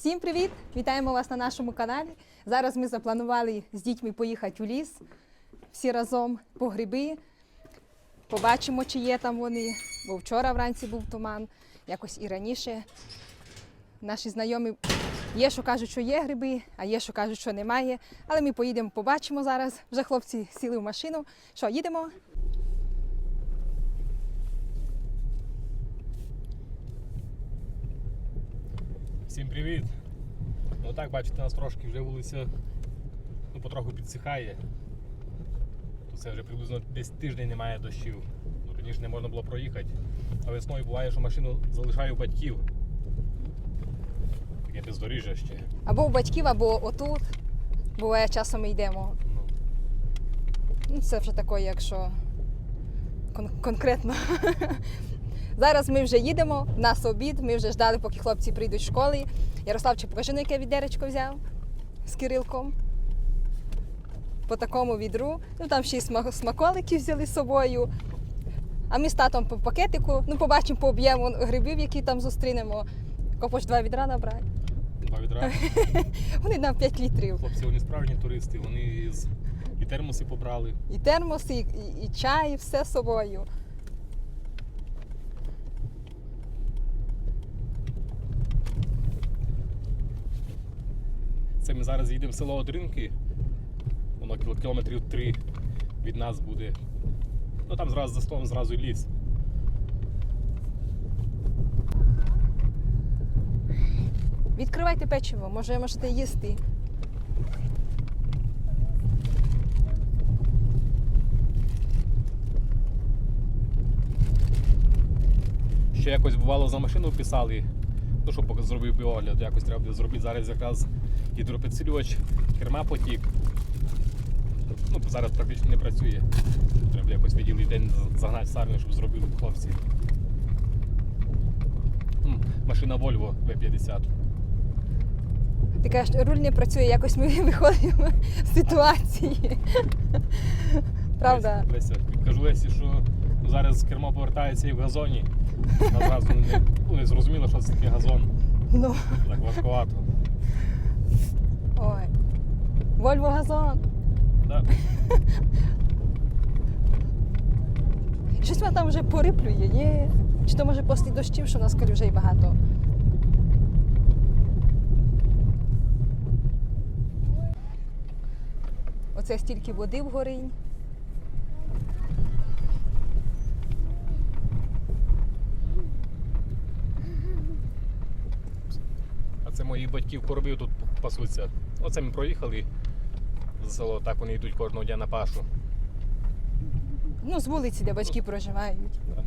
Всім привіт! Вітаємо вас на нашому каналі. Зараз ми запланували з дітьми поїхати у ліс всі разом по гриби. Побачимо, чи є там вони. Бо вчора вранці був туман, якось і раніше. Наші знайомі є, що кажуть, що є гриби, а є, що кажуть, що немає. Але ми поїдемо, побачимо зараз. Вже хлопці сіли в машину. Що, їдемо? Всім привіт! Ну так, бачите, нас трошки вже вулиця ну, потроху підсихає. То це вже приблизно десь тиждень немає дощів. Ну, раніше не можна було проїхати. А весною буває, що машину залишаю у батьків. Таке бездоріжжя ще. Або у батьків, або отут. Буває, часом ми йдемо. Ну, Ну, це вже таке, якщо кон- конкретно. Зараз ми вже їдемо, нас обід, ми вже ждали, поки хлопці прийдуть з школи. Ярославчик, покажи, на яке відеречко взяв з Кирилком. По такому відру. Ну там ще й смаколики взяли з собою. А ми з татом по пакетику, ну побачимо по об'єму грибів, які там зустрінемо. Копоч два відра набрати. два відра. Вони нам 5 літрів. Хлопці, вони справжні туристи, вони з... і термоси побрали. І термоси, і, і, і чай, і все з собою. Це ми зараз їдемо в село Одринки. Воно кілометрів три від нас буде. Ну там зразу за столом зразу і ліс. Відкривайте печиво, може можете їсти. Ще якось бувало за машину писали, ну що зробив би огляд, якось треба буде зробити. Зараз якраз гідропідсилювач, керма потік. Ну, зараз практично не працює. Треба якось виділий день загнати сарню, щоб зробили хлопці. Машина Volvo V50. Ти кажеш, руль не працює, якось ми виходимо з ситуації. Правда? Леся, кажу Лесі, що зараз кермо повертається і в газоні. Вона зразу не, ну, не зрозуміла, що це таке газон. Ну, Так важкувато. Вольво газон. Да. Щось мене там вже пориплює, ні? Чи то може після дощів, що в нас калюжей багато. Оце стільки води в горинь. А це моїх батьків коробів тут пасуться. Оце ми проїхали за село, так вони йдуть кожного дня на пашу. Ну, з вулиці, де батьки проживають. Да.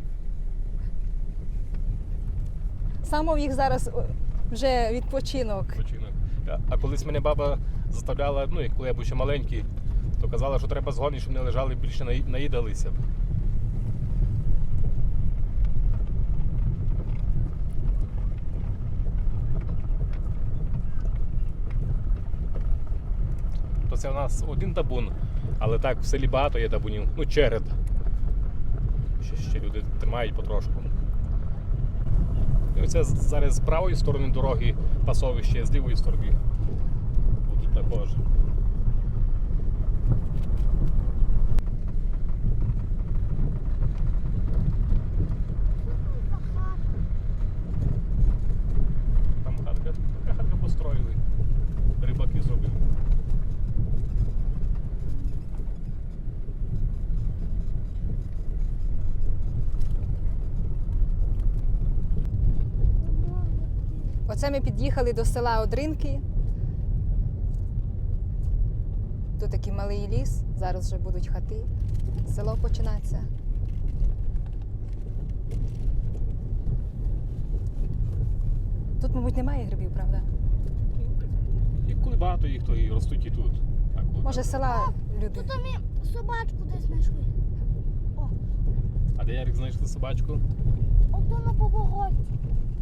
Саме в їх зараз вже відпочинок. Відпочинок. А- колись мене баба заставляла, ну, коли я був ще маленький, то казала, що треба згодні, щоб не лежали більше наї- наїдалися. Це у нас один табун, але так в селі багато є табунів. Ну, черед. Ще, ще люди тримають потрошку. І оце зараз з правої сторони дороги пасовище, з лівої сторони. Тут також. Там хатка, така хатка построїли. Рибаки зробили. Оце ми під'їхали до села Одринки. Тут такий малий ліс, зараз вже будуть хати. Село починається. Тут, мабуть, немає грибів, правда? І коли багато їх, то і ростуть і тут. А коли Може, так. села люди. Тут ми собачку десь знайшли. А де Ярик знайшли собачку? Ото на повороті.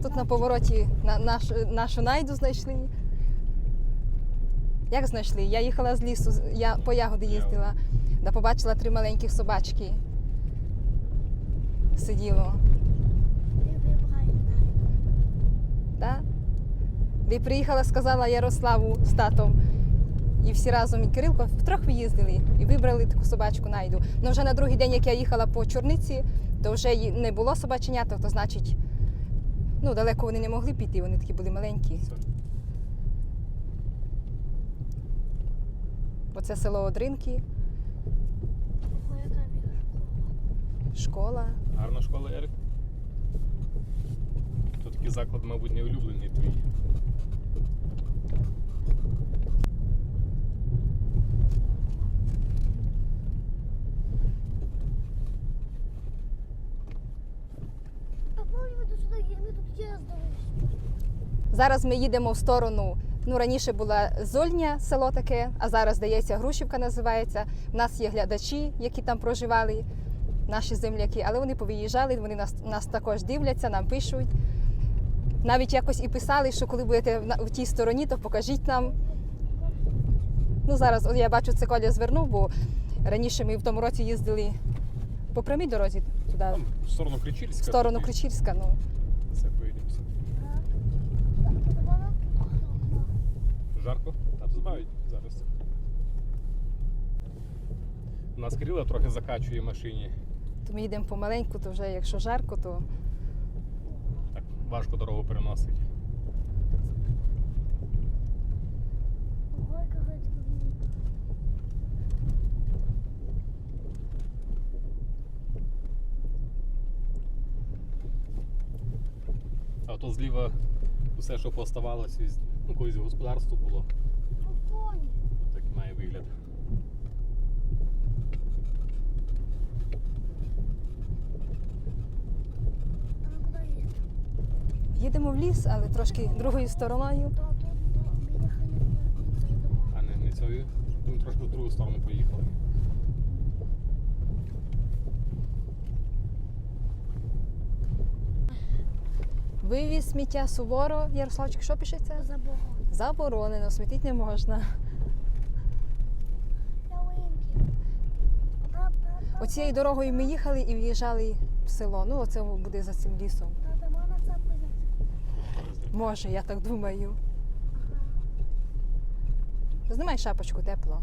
Тут на повороті на, наш, нашу найду знайшли. Як знайшли? Я їхала з лісу, я по ягоди їздила, да побачила три маленьких собачки. Сиділо. Да? Де приїхала, сказала Ярославу з татом. І всі разом і Кирилко втрьох виїздили і вибрали таку собачку найду. Ну вже на другий день, як я їхала по чорниці, то вже не було собаченяток, то значить, ну далеко вони не могли піти, вони такі були маленькі. Оце село Одринки, Ого, яка біга школа. школа. Гарна школа, Ерик. Тут такий заклад, мабуть, не улюблений твій. А помню, ми тут їздили. Зараз ми їдемо в сторону. Ну, раніше була Зольня село таке, а зараз, здається, Грушівка називається. У нас є глядачі, які там проживали, наші земляки, але вони повиїжджали, вони нас, нас також дивляться, нам пишуть. Навіть якось і писали, що коли будете в, тій стороні, то покажіть нам. Ну, зараз от я бачу, це Коля звернув, бо раніше ми в тому році їздили по прямій дорозі туди, Там в сторону Кричільська. в сторону Кричільська. Ну. Все, поїдемося. Жарко? Та тут збавить зараз. У нас Кирила трохи закачує в машині. То ми їдемо помаленьку, то вже якщо жарко, то Так важко дорогу переносить. А то зліва усе, що поставалося, ну колись господарство було. Ну. Так має вигляд. Їдемо? в ліс, але трошки другою стороною. А не, не цією. Ми трошки в другу сторону поїхали. Вивіз сміття суворо. Ярославчик, що пишеться? Заборон. Заборонено, смітити не можна. Оцією дорогою ми їхали і в'їжджали в село. Ну, оце буде за цим лісом. Може, я так думаю. Знімай шапочку тепло.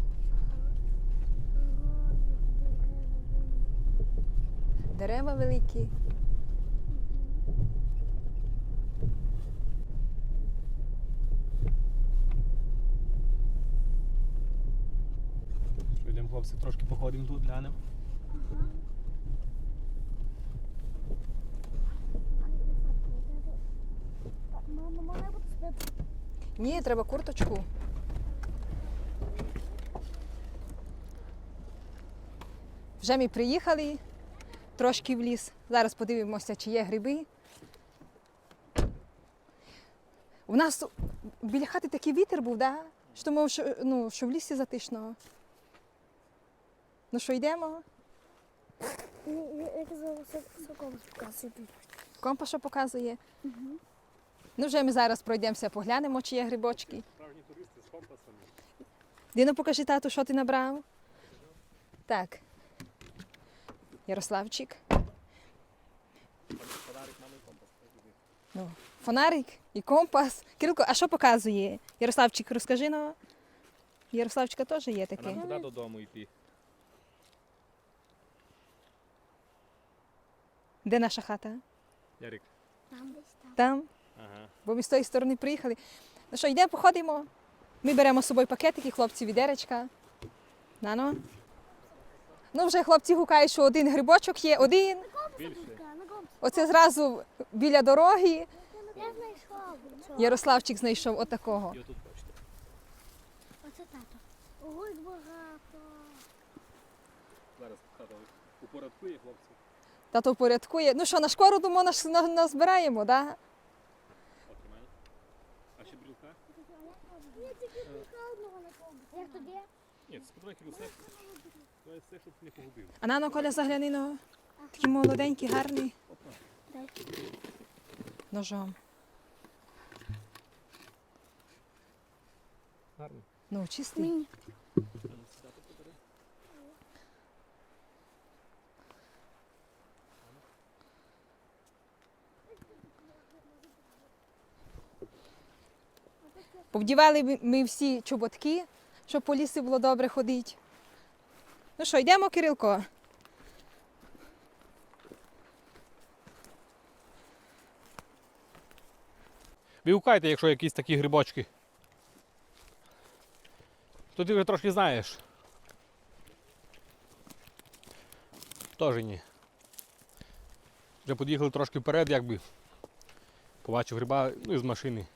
Дерева великі. Що йдемо, хлопці, трошки походимо тут, глянемо. Мама, можна буде спити? Ні, треба курточку. Вже ми приїхали трошки в ліс. Зараз подивимося, чи є гриби. У нас біля хати такий вітер був, да? що, що, ну, що в лісі затишно. Ну що, йдемо? Як зараз соком показує. Компас що показує. Ну, вже ми зараз пройдемося, поглянемо, чи є грибочки. Справжні туристи з компасами. Діно, покажи тату, що ти набрав. Так. Ярославчик. Подарик нам і компас. Ну, фонарик і компас. Кирилко, а що показує? Ярославчик, розкажи нам. Ярославчика теж є А нам куди додому йти? Де наша хата? Ярик. Там десь там. Там. Ага. Бо ми з тої сторони приїхали. Ну що, йдемо, походимо. Ми беремо з собою пакетики, хлопці, відеречка. Нано. Ну, вже хлопці гукають, що один грибочок є, один. Більше. Оце зразу біля дороги. Я знайшла. Ярославчик знайшов отакого. Бачите. Оце тато. Ого, багато. Зараз тато упорядкує хлопців. Тато порядкує. Ну що, на шкору думаю, наш- на- назбираємо, да? А ще брілка? На. Як тобі? Ні, сподівай кільце. Давай все, щоб не погубив. А нано Коля загляни ну. Такий молоденький, гарний. Дай. Ножом. Гарно. Ну, чистий. Мені. Повдівали ми- всі чоботки, щоб по лісі було добре ходити. Ну що, йдемо, Кирилко? Вигукайте, якщо якісь такі грибочки. То ти вже трошки знаєш. Тоже ні. Вже під'їхали трошки вперед, якби. Побачив гриба, ну з машини.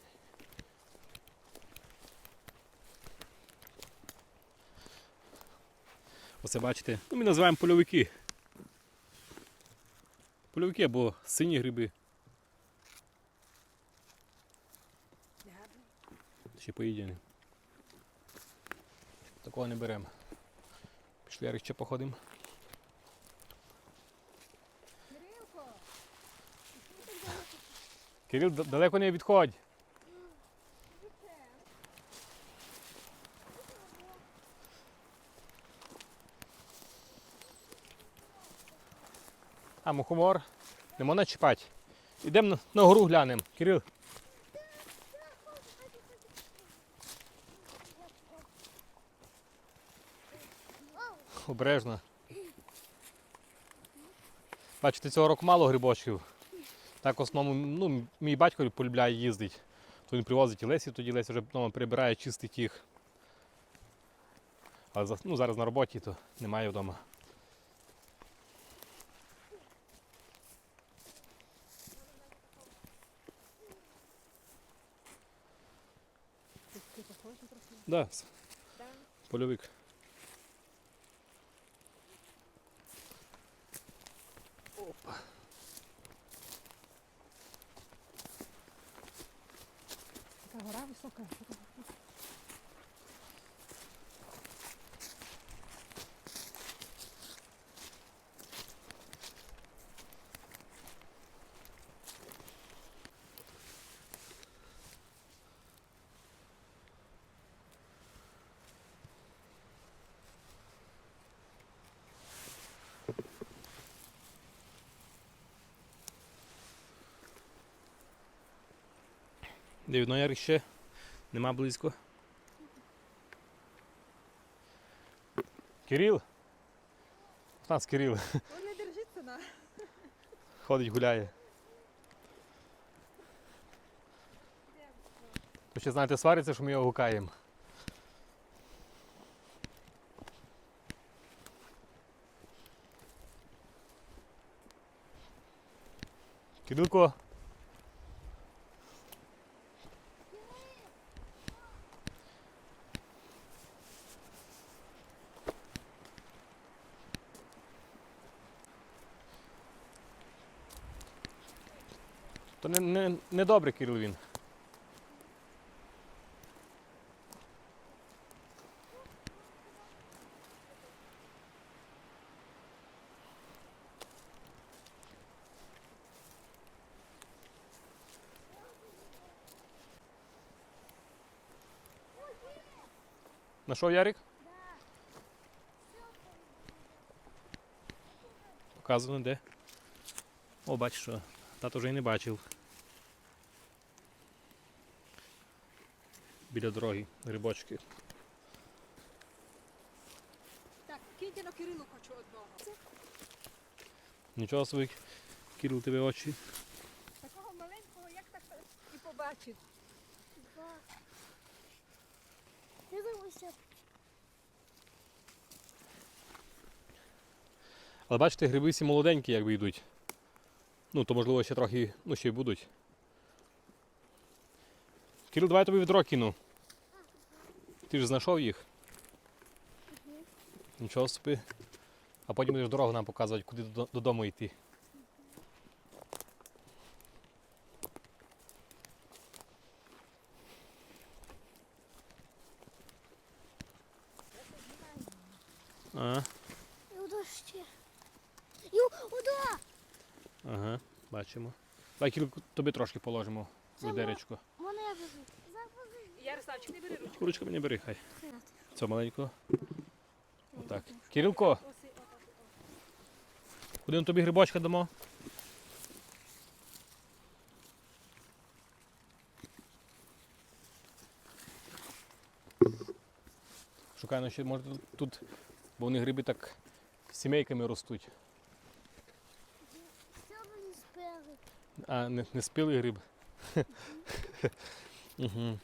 Оце бачите. Ну, ми називаємо польовики. Польовики або сині гриби. Ще поїдені. Такого не беремо. Пішли Ярик, ще походимо. Кирил, далеко не відходь. А, мухомор. Не можна чіпати. Йдемо на, гору глянемо. Кирил. Обережно. Бачите, цього року мало грибочків. Так в основному ну, мій батько полюбляє їздити. То він привозить і Лесі, тоді Леся вже вдома прибирає, чистить їх. Але ну, зараз на роботі, то немає вдома. Да, с- польовик. Така гора висока. Де видно Ярик ще? Нема близько. Кирил? У нас Кирил. Он не держиться на. Ходить, гуляє. То ще знаєте, свариться, що ми його гукаємо. Кирилко. То не, не, не Кирил він. Нашов Ярик? Показано де? О, бачиш, тато вже й не бачив. Біля дороги, грибочки. Так, киньте на Кирилу хочу одного. Нічого собі, Кирил, тебе очі. Такого маленького, як так і побачить. Два. Я дивлюся. Але бачите, гриби всі молоденькі, якби йдуть. Ну, то можливо ще трохи, ну ще й будуть. Кирил, давай я тобі відро кину. Ти ж знайшов їх. Нічого собі. А потім будеш дорогу нам показувати, куди додому йти. Ага, І ото ще. І ото. ага, бачимо. Давай Кирил, тобі трошки положимо Це відеречко. Мене вези. Завези. Ярославчик, не бери ручку. Ручками не бери, хай. Це маленько. Отак. Кирилко, куди тобі грибочка дамо? Шукаю, ну, ще може тут- бо вони гриби так сімейками ростуть. А, не, не спілий гриб. Угу.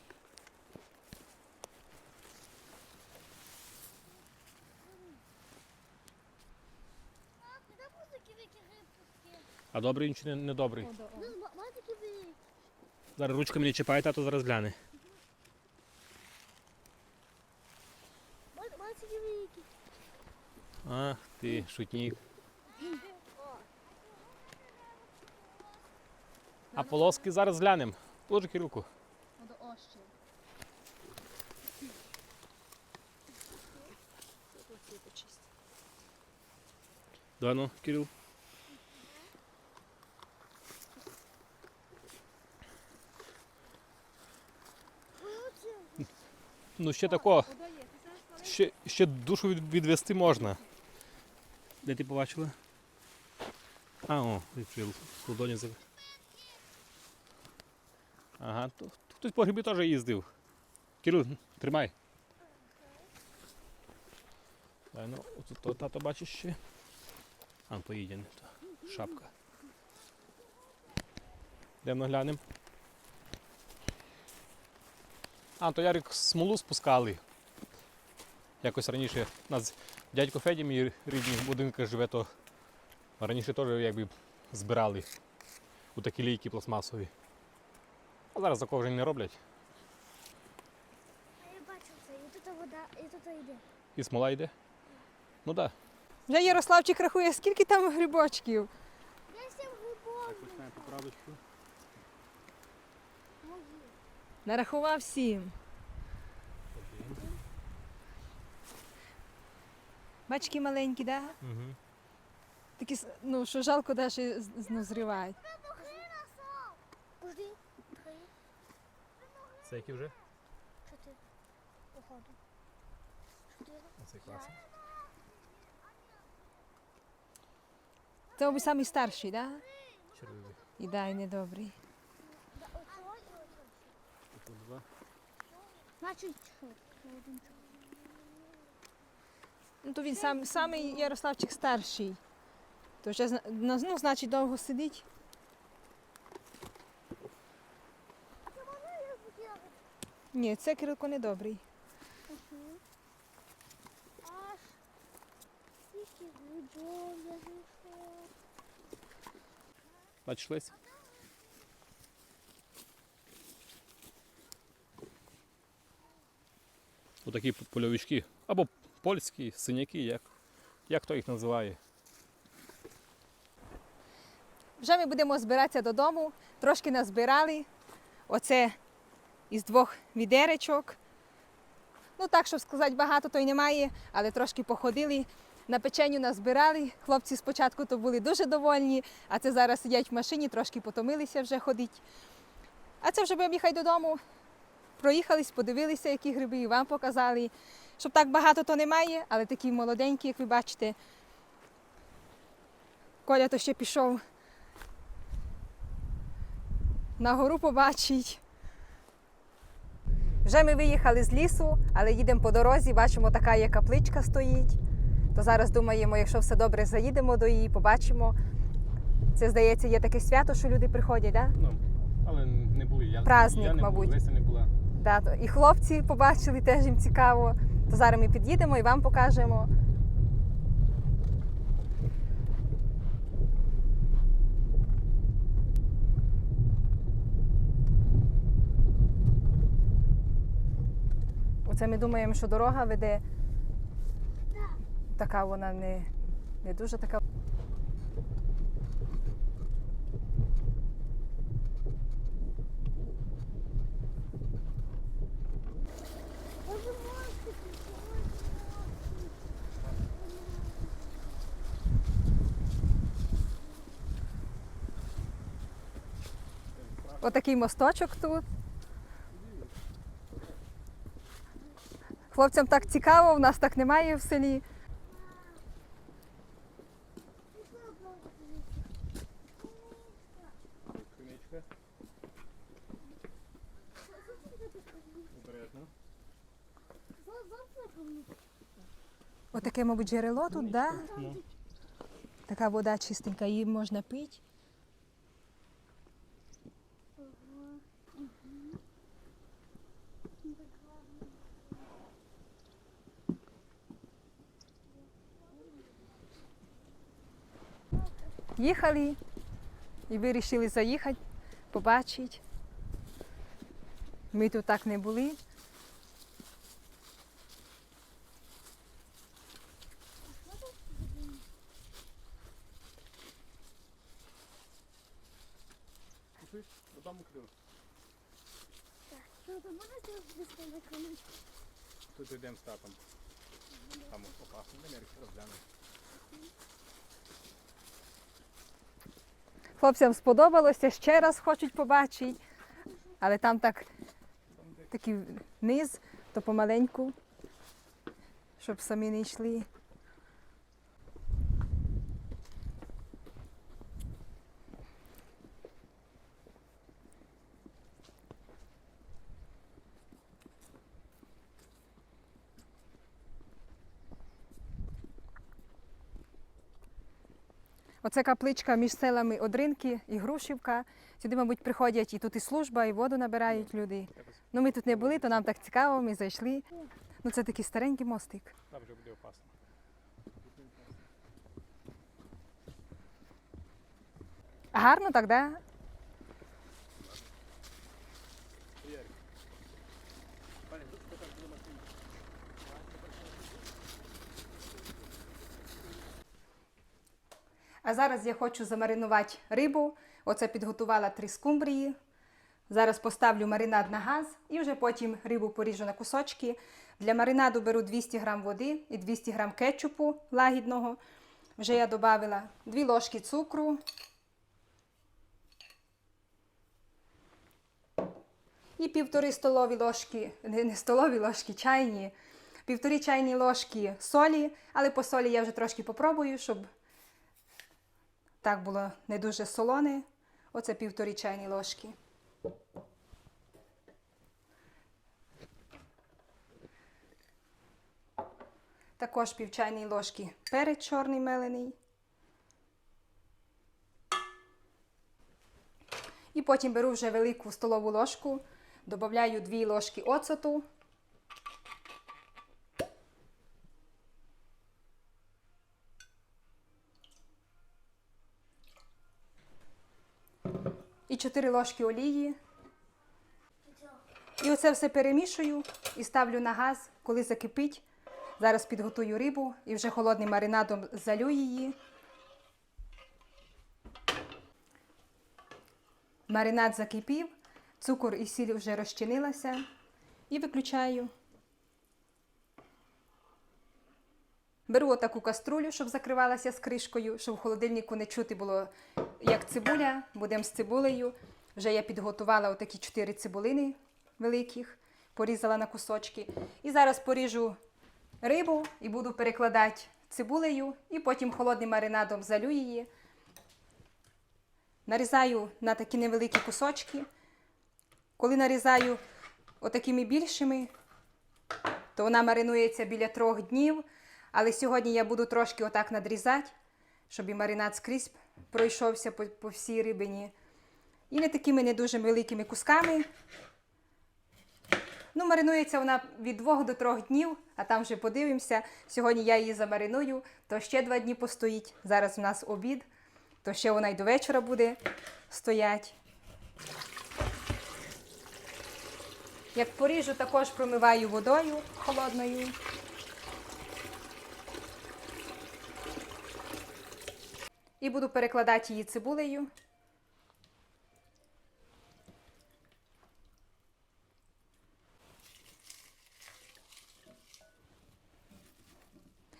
А, куди були такі великі рибки? А добрий він чи не, не добрий? Ну. Зараз ручками не чіпай, тато зараз гляне. Ах ти, шутник. А полоски зараз глянемо. Положи Кирилку. Давай ну, Кирил. Ну ще тако, ще, ще душу відвести можна. Де ти побачила? А, о, ладоні зав- Ага, то, хтось по грибі теж їздив. Кирил, тримай. Дай, ну, тут то, тато бачиш ще. А, поїде не то. Шапка. Йдемо глянемо. А, то Ярик смолу спускали. Якось раніше у нас дядько Феді, мій рідний в будинках живе, то раніше теж якби збирали у такі лійки пластмасові. А зараз такого вже не роблять. А я бачу це, і тут вода, і тут йде. І смола йде. Ну так. Вже Ярославчик рахує, скільки там грибочків. Я сім грибов. поправочку. Нарахував сім. Бачки маленькі, да? Угу. Такі, ну, що жалко навіть ну, зривають. Це які вже? чотири. Походу. Чотири. Оцей класний. Це обі самий старший, да? Червивий. І дай недобрий. Да, оцього і оцього. Тут два. Значить, що? Ну, то він сам, самий Ярославчик старший. То вже зна- ну, значить довго сидить. Це? Ні, це Кирилко недобрий. Аж скільки грибов я знайшов. Бачиш Лесь? Отакі польовички. Або польські, синяки, як, як хто їх називає. Вже ми будемо збиратися додому. Трошки назбирали. Оце із двох відеречок. Ну так, щоб сказати, багато то й немає, але трошки походили. На печеню назбирали. Хлопці спочатку то були дуже довольні, а це зараз сидять в машині, трошки потомилися вже ходить. А це вже будемо їхати додому. Проїхались, подивилися, які гриби, і вам показали. Щоб так багато то немає, але такі молоденькі, як ви бачите. Коля то ще пішов на гору побачить. Вже ми виїхали з лісу, але їдемо по дорозі, бачимо, така є капличка стоїть. То зараз думаємо, якщо все добре, заїдемо до її, побачимо. Це, здається, є таке свято, що люди приходять, да? Ну, але не були. Я, Праздник, я не мабуть. Був, Леся не була. Да, то і хлопці побачили, теж їм цікаво. То зараз ми під'їдемо і вам покажемо. Оце ми думаємо, що дорога веде. Така вона не, не дуже така. Отакий мосточок тут. Хлопцям так цікаво, в нас так немає в селі. Отаке, мабуть, джерело тут, да? Ну. Така вода чистенька, її можна пити. Їхали і вирішили заїхати, побачити. Ми тут так не були. Там можна десь виконати? Тут йдемо з татом. Там опасно, не розглянемо. Хлопцям сподобалося, ще раз хочуть побачити. Але там так такий низ, то помаленьку, щоб самі не йшли. Оце капличка між селами Одринки і Грушівка. Сюди, мабуть, приходять і тут і служба, і воду набирають люди. Ну ми тут не були, то нам так цікаво, ми зайшли. Ну це такий старенький мостик. там вже буде опасно. Гарно так, да? А зараз я хочу замаринувати рибу. Оце підготувала три скумбрії. Зараз поставлю маринад на газ і вже потім рибу поріжу на кусочки. Для маринаду беру 200 г води і 200 г кетчупу лагідного. Вже я додала 2 ложки цукру, і півтори столові ложки, не, столові ложки, чайні, півтори чайні ложки солі, але по солі я вже трошки попробую, щоб так було не дуже солоне. Оце півтори чайні ложки. Також пів чайної ложки перець чорний мелений. І потім беру вже велику столову ложку, додаю 2 ложки оцету. 4 ложки олії. І оце все перемішую і ставлю на газ, коли закипить. Зараз підготую рибу і вже холодним маринадом залю її. Маринад закипів, цукор і сіль вже розчинилася. І виключаю. Беру отаку каструлю, щоб закривалася з кришкою, щоб в холодильнику не чути було, як цибуля. Будемо з цибулею. Вже я підготувала отакі 4 цибулини великих, порізала на кусочки. І зараз поріжу рибу і буду перекладати цибулею, і потім холодним маринадом залю її. Нарізаю на такі невеликі кусочки. Коли нарізаю отакими більшими, то вона маринується біля трьох днів. Але сьогодні я буду трошки отак надрізати, щоб і маринад скрізь пройшовся по, по всій рибині. І не такими не дуже великими кусками. Ну, маринується вона від двох до трьох днів, а там вже подивимося. Сьогодні я її замариную, то ще два дні постоїть. Зараз у нас обід, то ще вона й до вечора буде стоять. Як поріжу, також промиваю водою холодною. І буду перекладати її цибулею.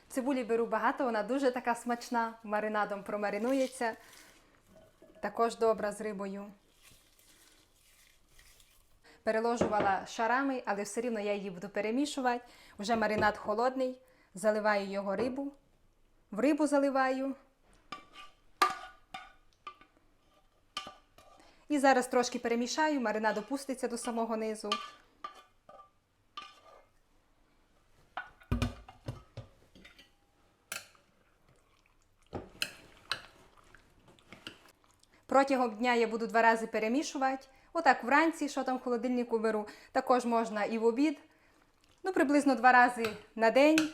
Цибулі беру багато, вона дуже така смачна, маринадом промаринується. Також добра з рибою. Переложувала шарами, але все рівно я її буду перемішувати. Вже маринад холодний, заливаю його рибу. В рибу заливаю. І зараз трошки перемішаю, маринад опуститься до самого низу. Протягом дня я буду два рази перемішувати. Отак вранці, що там в холодильнику беру, також можна і в обід. Ну, приблизно два рази на день.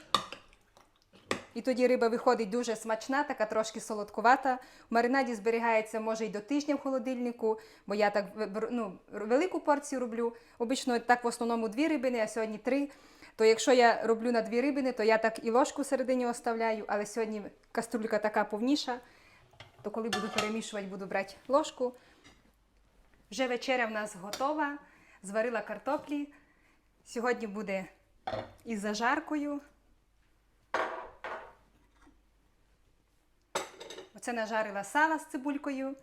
І тоді риба виходить дуже смачна, така трошки солодкувата. В маринаді зберігається може й до тижня в холодильнику, бо я так ну, велику порцію роблю. Обично так в основному дві рибини, а сьогодні три. То якщо я роблю на дві рибини, то я так і ложку всередині оставляю, але сьогодні каструлька така повніша, то коли буду перемішувати, буду брати ложку. Вже вечеря в нас готова, зварила картоплі. Сьогодні буде із зажаркою. Оце нажарила сала з цибулькою.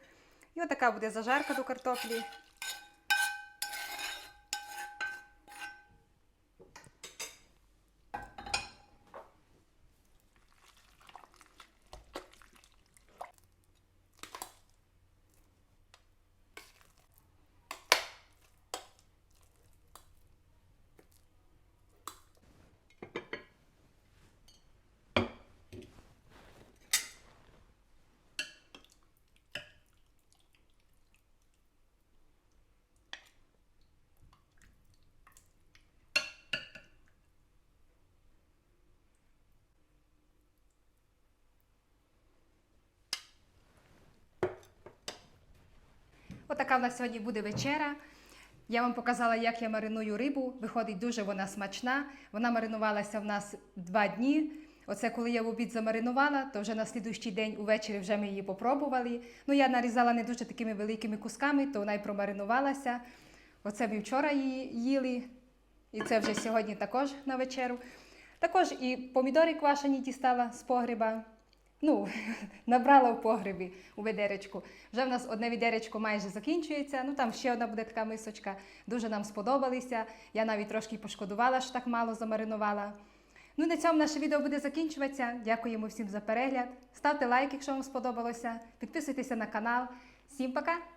І отака буде зажарка до картоплі. Отака в нас сьогодні буде вечеря. Я вам показала, як я мариную рибу. Виходить, дуже вона смачна. Вона маринувалася в нас два дні. Оце коли я в обід замаринувала, то вже на слідуючий день увечері вже ми її попробували. Ну, я нарізала не дуже такими великими кусками, то вона й промаринувалася. Оце ми вчора її їли, і це вже сьогодні також на вечеру. Також і помідори квашені дістала з погреба. Ну, набрала в погребі у ведеречку. Вже в нас одне відеречко майже закінчується. Ну там ще одна буде така мисочка. Дуже нам сподобалися. Я навіть трошки пошкодувала, що так мало замаринувала. Ну, на цьому наше відео буде закінчуватися. Дякуємо всім за перегляд. Ставте лайк, якщо вам сподобалося. Підписуйтеся на канал. Всім пока!